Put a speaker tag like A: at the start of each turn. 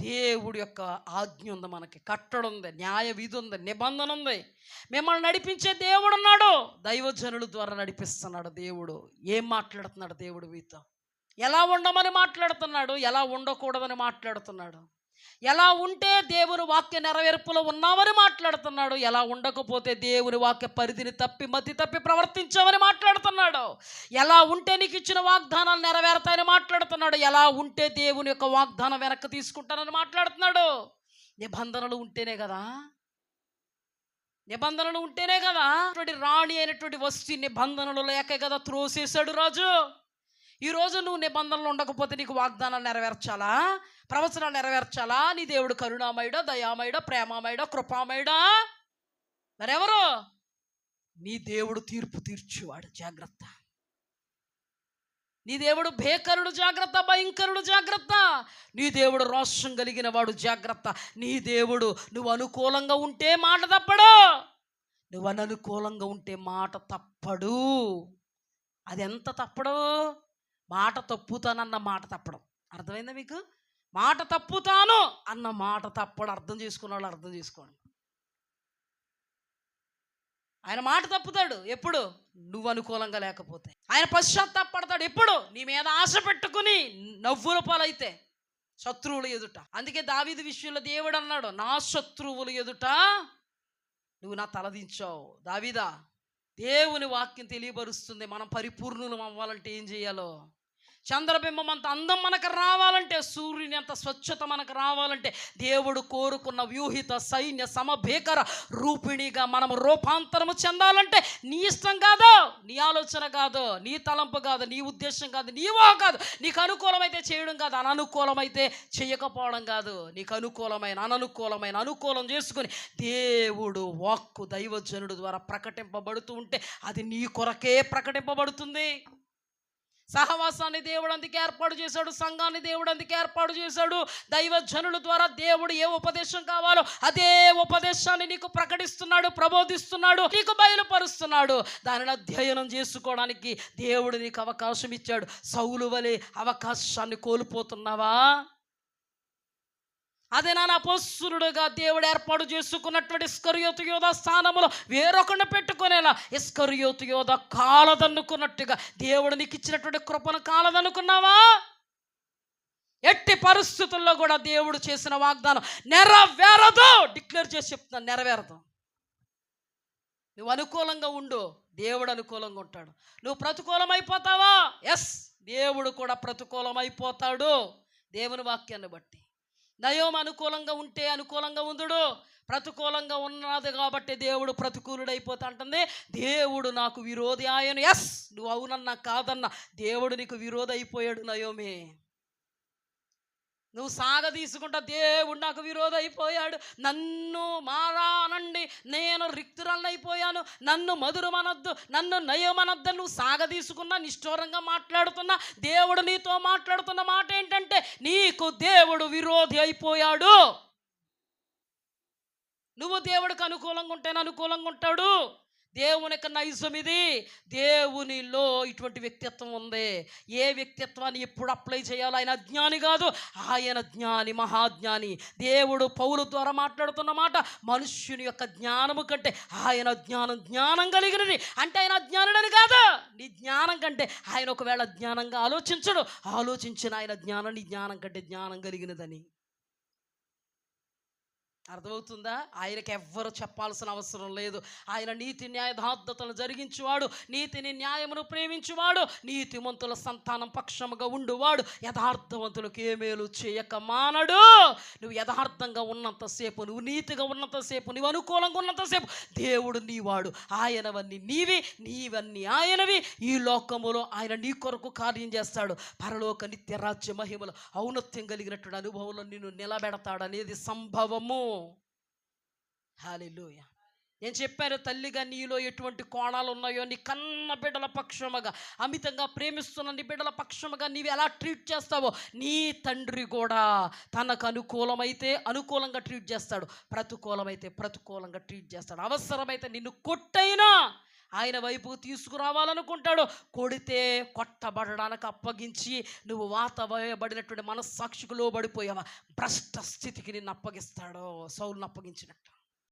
A: దేవుడి యొక్క ఆజ్ఞ ఉంది మనకి. కట్టడు ఉంది న్యాయ విధి ఉంది నిబంధన ఉంది. మిమ్మల్ని నడిపించే దేవుడు ఉన్నాడు. దైవజనుల ద్వారా నడిపిస్తున్నాడు దేవుడు. ఏం మాట్లాడుతున్నాడు దేవుడు మీతో? ఎలా ఉండమని మాట్లాడుతున్నాడు? ఎలా ఉండకూడదని మాట్లాడుతున్నాడు? ఎలా ఉంటే దేవుని వాక్య నెరవేర్పులో ఉన్నామని మాట్లాడుతున్నాడు. ఎలా ఉండకపోతే దేవుని వాక్య పరిధిని తప్పి మతి తప్పి ప్రవర్తించామని మాట్లాడుతున్నాడు. ఎలా ఉంటే నీకు ఇచ్చిన వాగ్దానాలు నెరవేరుతాయని మాట్లాడుతున్నాడు. ఎలా ఉంటే దేవుని యొక్క వాగ్దానం వెనక్కి తీసుకుంటానని మాట్లాడుతున్నాడు. నిబంధనలు ఉంటేనే కదా. నిబంధనలు ఉంటేనే కదా. రాణి అయినటువంటి వస్తు నిబంధనలు లేక కదా త్రోసేశాడు రాజు. ఈరోజు నువ్వు నిబంధనలు ఉండకపోతే నీకు వాగ్దానాలు నెరవేర్చాలా? ప్రవచనాలు నెరవేర్చాలా? నీ దేవుడు కరుణామయుడో దయామయుడో ప్రేమామయుడో కృపామయుడా? మరెవరు? నీ దేవుడు తీర్పు తీర్చువాడు జాగ్రత్త. నీ దేవుడు భేకరుడు జాగ్రత్త భయంకరుడు జాగ్రత్త. నీ దేవుడు రోషం కలిగిన వాడు జాగ్రత్త. నీ దేవుడు నువ్వు అనుకూలంగా ఉంటే మాట తప్పడు. నువ్వు అననుకూలంగా ఉంటే మాట తప్పడు. అది ఎంత తప్పడు? మాట తప్పుతానన్న మాట తప్పడం. అర్థమైందా మీకు? మాట తప్పుతాను అన్న మాట తప్పడు అర్థం చేసుకున్న వాళ్ళు అర్థం చేసుకోండి. ఆయన మాట తప్పుతాడు ఎప్పుడు? నువ్వు అనుకూలంగా లేకపోతే. ఆయన పశ్చాత్తాపడతాడు ఎప్పుడు? నీ మీద ఆశ పెట్టుకుని నవ్వుల పాలైతే శత్రువుల ఎదుట. అందుకే దావీదు విషయంలో దేవుడు అన్నాడు నా శత్రువుల ఎదుట నువ్వు నా తలదించావు దావీదా దేవుని వాక్యం తెలియబరుస్తుంది మనం పరిపూర్ణులం అవ్వాలంటే ఏం చేయాలో? చంద్రబింబం అంత అందం మనకు రావాలంటే సూర్యుని అంత స్వచ్ఛత మనకు రావాలంటే దేవుడు కోరుకున్న వ్యూహిత సైన్య సమభేకర రూపిణిగా మనం రూపాంతరము చెందాలంటే నీ ఇష్టం కాదు నీ ఆలోచన కాదు నీ తలంపు కాదు నీ ఉద్దేశం కాదు నీ కాదు నీకు అనుకూలమైతే చేయడం కాదు అననుకూలమైతే చేయకపోవడం కాదు నీకు అనుకూలమైన అననుకూలమైన అనుకూలం చేసుకుని దేవుడు వాక్కు దైవజనుడు ద్వారా ప్రకటింపబడుతూ ఉంటే అది నీ కొరకే ప్రకటింపబడుతుంది. సహవాసాన్ని దేవుడు అందుకే ఏర్పాటు చేశాడు సంఘాన్ని దేవుడు అందుకే ఏర్పాటు చేశాడు. దైవజనుల ద్వారా దేవుడు ఏ ఉపదేశం కావాలో అదే ఉపదేశాన్ని నీకు ప్రకటిస్తున్నాడు ప్రబోధిస్తున్నాడు నీకు బయలుపరుస్తున్నాడు. దానిని అధ్యయనం చేసుకోవడానికి దేవుడు నీకు అవకాశం ఇచ్చాడు. సౌలు వలె అవకాశాన్ని కోల్పోతున్నావా? అదే నా అపస్సురుడుగా దేవుడు ఏర్పాటు చేసుకున్నటువంటి ఇస్కరియోతు యోధ స్థానంలో వేరొకరిని పెట్టుకునేలా ఇస్కరియోతు యోధ కాలదన్నుకున్నట్టుగా దేవుడు నీకు ఇచ్చినటువంటి కృపను కాలదనుకున్నావా ఎట్టి పరిస్థితుల్లో కూడా దేవుడు చేసిన వాగ్దానం నెరవేరదు. డిక్లేర్ చేసి చెప్తున్నాను నెరవేరదు. నువ్వు అనుకూలంగా ఉండు దేవుడు అనుకూలంగా ఉంటాడు. నువ్వు ప్రతికూలమైపోతావా? ఎస్ దేవుడు కూడా ప్రతికూలమైపోతాడు. దేవుని వాక్యాన్ని బట్టి. నయోమ అనుకూలంగా ఉంటే అనుకూలంగా ఉందుడు ప్రతికూలంగా ఉన్నది కాబట్టి దేవుడు ప్రతికూలుడైపోతా అంటుంది దేవుడు నాకు విరోధి ఆయన. ఎస్! నువ్వు అవునన్నా కాదన్నా దేవుడు నీకు విరోధి అయిపోయాడు నయోమే. నువ్వు సాగ తీసుకుంటా దేవుడు నాకు విరోధి అయిపోయాడు నన్ను మారానండి. నేను రిక్తురాలైపోయాను నన్ను మధురమనొద్దు నన్ను నయమనొద్దు నువ్వు సాగదీసుకున్నా నిష్ఠోరంగా నిష్ఠూరంగా మాట్లాడుతున్నా దేవుడు నీతో మాట్లాడుతున్న మాట ఏంటంటే నీకు దేవుడు విరోధి అయిపోయాడు. నువ్వు దేవుడికి అనుకూలంగా ఉంటేనే అనుకూలంగా ఉంటాడు. దేవుని యొక్క నైజం ఇది. దేవునిలో ఇటువంటి వ్యక్తిత్వం ఉంది. ఏ వ్యక్తిత్వాన్ని ఎప్పుడు అప్లై చేయాలో? ఆయన జ్ఞాని కాదు. ఆయన జ్ఞాని మహాజ్ఞాని. దేవుడు పౌలు ద్వారా మాట్లాడుతున్న మాట మనుష్యుని యొక్క జ్ఞానము కంటే ఆయన జ్ఞానం జ్ఞానం కలిగినది. అంటే ఆయన అజ్ఞానుడని కాదు. నీ జ్ఞానం కంటే ఆయన ఒకవేళ జ్ఞానంగా ఆలోచించడు. ఆలోచించిన ఆయన జ్ఞానం నీ జ్ఞానం కంటే జ్ఞానం కలిగినదని. అర్థమవుతుందా? ఆయనకి ఎవ్వరు చెప్పాల్సిన అవసరం లేదు. ఆయన నీతి న్యాయదార్థతను జరిగించువాడు నీతిని న్యాయమును ప్రేమించువాడు నీతిమంతుల సంతానం పక్షముగా ఉండువాడు. యథార్థవంతులకు ఏ మేలు చేయక మానడు. నువ్వు యథార్థంగా ఉన్నంతసేపు నువ్వు నీతిగా ఉన్నంతసేపు నువ్వు అనుకూలంగా ఉన్నంతసేపు దేవుడు నీవాడు. ఆయనవన్నీ నీవి నీవన్నీ ఆయనవి. ఈ లోకములో ఆయన నీ కొరకు కార్యం చేస్తాడు. పరలోక నిత్య రాజ్య మహిమలు ఔన్నత్యం కలిగినటువంటి అనుభవంలో నిన్ను నిలబెడతాడనేది సంభవము. హాలిలోయ. నేను చెప్పాను తల్లిగా నీలో ఎటువంటి కోణాలు ఉన్నాయో నీ కన్న బిడ్డల పక్షముగా అమితంగా ప్రేమిస్తున్న నీ బిడ్డల పక్షముగా నీవు ఎలా ట్రీట్ చేస్తావో నీ తండ్రి కూడా తనకు అనుకూలమైతే అనుకూలంగా ట్రీట్ చేస్తాడు ప్రతికూలమైతే ప్రతికూలంగా ట్రీట్ చేస్తాడు. అవసరమైతే నిన్ను కొట్టైనా ఆయన వైపు తీసుకురావాలనుకుంటాడు. కొడితే కొట్టబడడానికి అప్పగించి నువ్వు వాత వేయబడినటువంటి మనస్సాక్షికి లోబడిపోయావా? భ్రష్ట స్థితికి నిన్ను అప్పగిస్తాడు. సౌలును అప్పగించినట్టు.